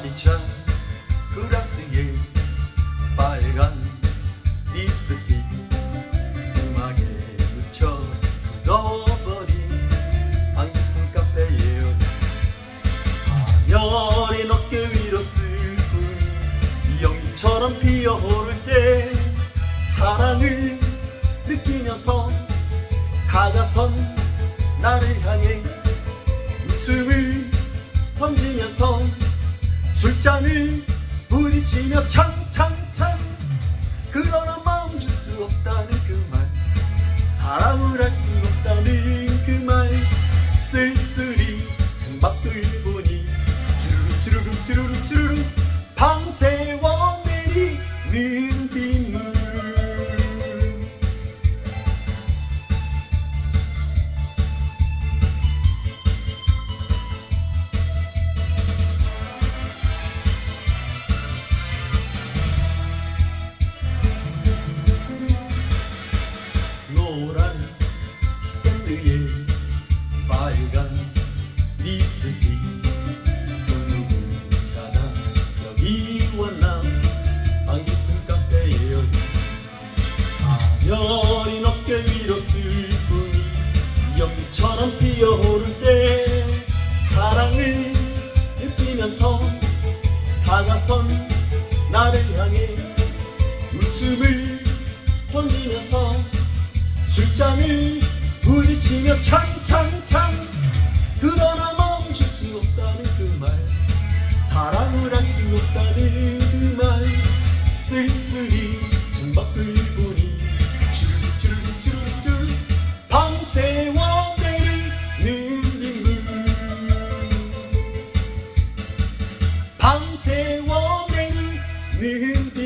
가득 찬 그라스에 빨간 립스틱 음악에 묻혀 묻어버린 안깊은 카페에 하늘이 어깨 위로 슬픈 연기처럼 피어오를 때 사랑을 느끼면서 다가선 나를 향해 술잔을 부딪히며 창창창. 그러나 멈출 수 없다는 그 말. 사랑을 할 수 없다는 그 말. 쓸쓸히 창밖을 보니 주르륵 주르륵 주르륵 주르륵 빨간 립스틱 손을 찾아. 여기와 나 안 깊은 카페에 여기 하늘이 어깨 위로 슬픔이 연기처럼 피어오를 때 사랑을 느끼면서 다가선 나를 향해 웃음을 던지면서 술잔을 부딪히며 창창창 그러나 멈출 수 없다는 그 말. 사랑을 할 수 없다는 그 말. 쓸쓸히 창밖을 보니 주르륵주르륵주르륵 밤새워 내리는 빗물 밤새워 내리는